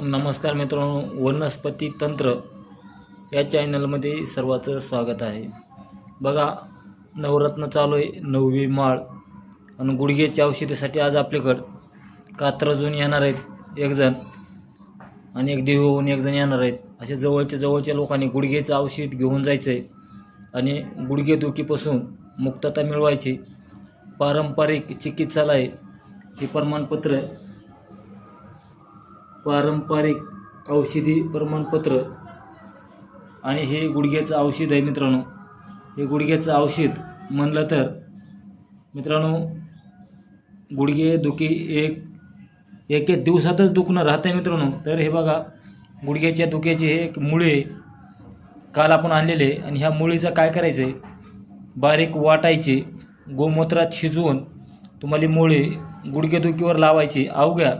नमस्कार मित्रांनो वनस्पती तंत्र या चॅनलमध्ये सर्वाचं स्वागत आहे. बघा नवरत्न चालू आहे नववी माळ आणि गुडघ्याच्या औषधीसाठी आज आपल्याकडं कात्रजून येणार आहेत एकजण आणि एक देव होऊन एकजण येणार आहेत. असे जवळच्या जवळच्या लोकांनी गुडघ्याचं औषध घेऊन जायचं आहे आणि गुडघे दुखीपासून मुक्तता मिळवायची. पारंपरिक चिकित्सालय हे प्रमाणपत्र पारंपरिक औषधी प्रमाणपत्र आणि हे गुडघ्याचं औषध आहे मित्रांनो. हे गुडघ्याचं औषध म्हणलं तर मित्रांनो गुडघे दुखी एक एक एक दिवसातच दुखणं राहतं मित्रांनो. तर हे बघा गुडघ्याच्या दुखेचे हे एक मुळे काल आपण आणलेले आणि ह्या मुळीचं काय करायचं आहे? बारीक वाटायचे गोमूत्रात शिजवून तुम्हाला मुळे गुडघेदुखीवर लावायची. अवघ्या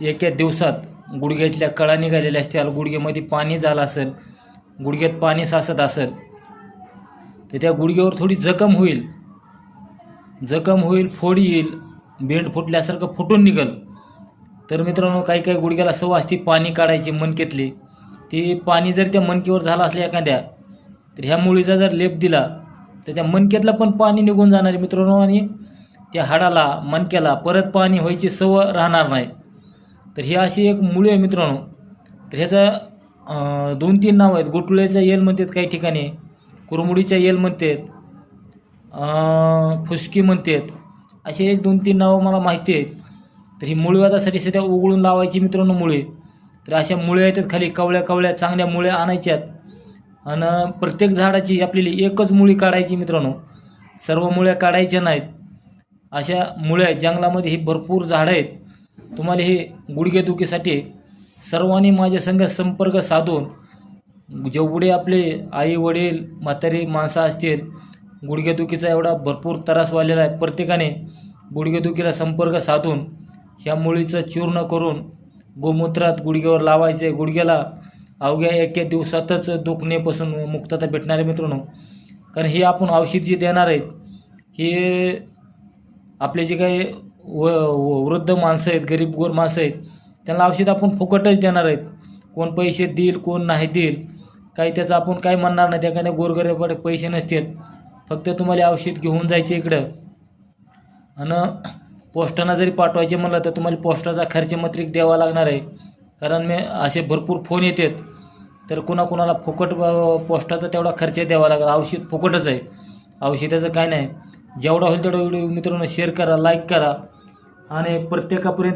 एका दिवसात गुडघ्यातल्या कळा निघालेल्या असतील गुडघ्यामध्ये पाणी झालं असेल गुडघ्यात पाणी साचत असेल तर त्या गुडघ्यावर थोडी जखम होईल. जखम होईल फोड येईल बेंड फुटल्यासारखं फुटून निघल. तर मित्रांनो काही काही गुडघ्याला सवय असते पाणी काढायची मनकेतली ते पाणी जर त्या मनकेवर झालं असलं एखाद्या तर ह्या मुळीचा जर लेप दिला तर त्या मनकेतलं पण पाणी निघून जाणार आहे मित्रांनो. आणि त्या हाडाला मणक्याला परत पाणी व्हायची सवय राहणार नाही. तर ही अशी एक मुळी आहे मित्रांनो. तर ह्याचं दोन तीन नाव आहेत. गोटुळ्याच्या येल म्हणतात काही ठिकाणी. कुरमुडीच्या येल म्हणतात. फुसकी म्हणतात. असे एक दोन तीन नावं मला माहिती आहेत. तर ही मुळीवादासाठी सध्या उघडून लावायची मित्रांनो मुळे तर अशा मुळ्या येतात खाली कवळ्या कवळ्या चांगल्या मुळ्या आणायच्यात. आणि प्रत्येक झाडाची आपल्याला एकच मुळी काढायची मित्रांनो. सर्व मुळ्या काढायच्या नाहीत. अशा मुळ्या आहेत. जंगलामध्ये ही भरपूर झाडं आहेत. तुम्हाला हे गुडघेदुखीसाठी सर्वांनी माझ्या संग संपर्क साधून जेवढे आपले आई वडील म्हातारी माणसं असतील गुडघेदुखीचा एवढा भरपूर त्रास वाढलेला आहे. प्रत्येकाने गुडघेदुखीला संपर्क साधून ह्या मुळीचं चूर्ण करून गोमूत्रात गुडघ्यावर लावायचे. गुडघ्याला अवघ्या एक दिवसातच दुखणेपासून मुक्तता भेटणारे मित्रांनो. कारण हे आपण औषध जे देणार आहेत हे आपले जे काही व व- वृद्ध माणसं आहेत गरीब गोर माणसं आहेत त्यांना औषध आपण फुकटच देणार आहेत. कोण पैसे देईल कोण नाही देईल काही त्याचं आपण काय म्हणणार नाही. त्या काही गोरगरीबाकडे पैसे नसतील. फक्त तुम्हाला औषध घेऊन जायचे इकडं. आणि पोस्टांना जरी पाठवायचे म्हणलं तर तुम्हाला पोस्टाचा खर्च मत्रिक द्यावा लागणार आहे. कारण मी असे भरपूर फोन येतात. तर कुणाकुणाला फुकट पोस्टाचा तेवढा खर्च द्यावा लागेल. औषध फुकटच आहे. औषधाचं काय नाही. जेवढा होईल तेवढं व्हिडिओ मित्रांनो शेअर करा लाईक करा. आणि प्रत्येकापर्यंत